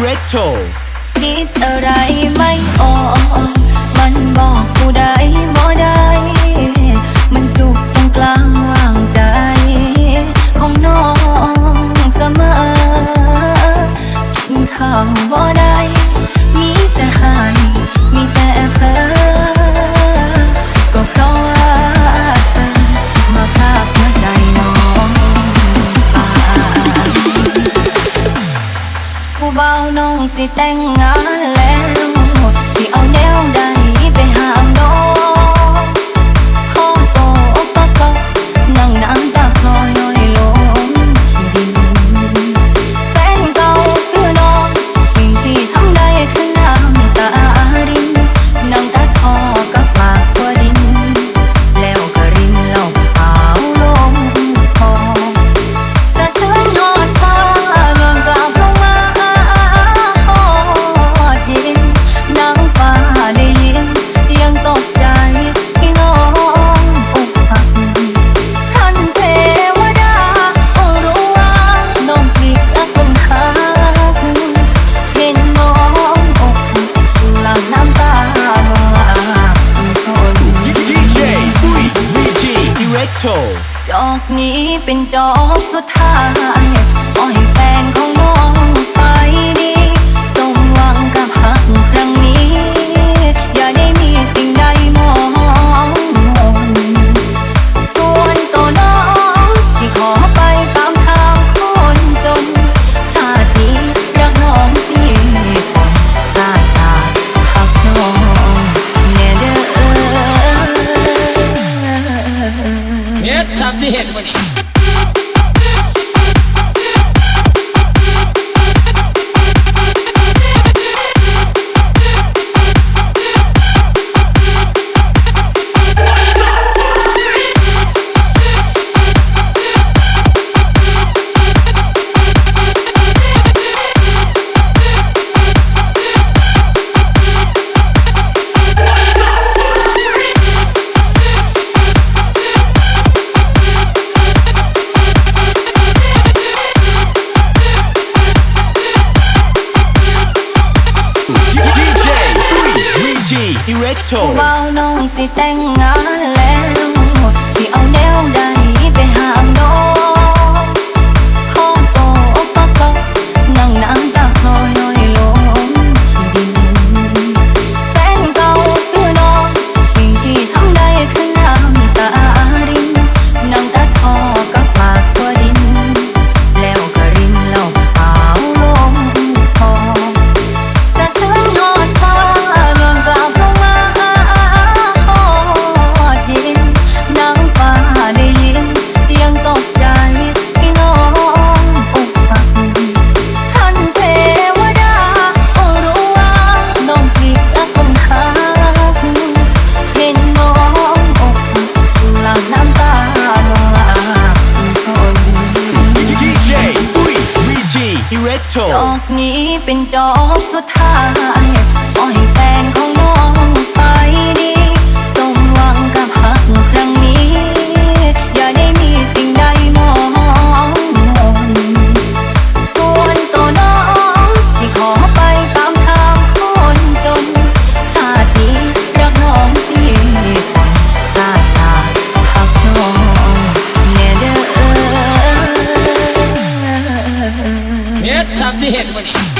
เรตโชคิดอะไรไม่ออกมันบอกกูได้บ่ได้ มันจุกตรงกลางว่างใจ ของน้องเสมอ กินข้าวบ่ได้ มีแต่หาย มีแต่เพ้อ se tem um จอกนี้เป็นจอกสุดท้าย Head tap to head with it. Erecto Bao nông si tanh ngã lên. โจอกนี้เป็นจอกสุดท้าย Yes, I'm to hit with it.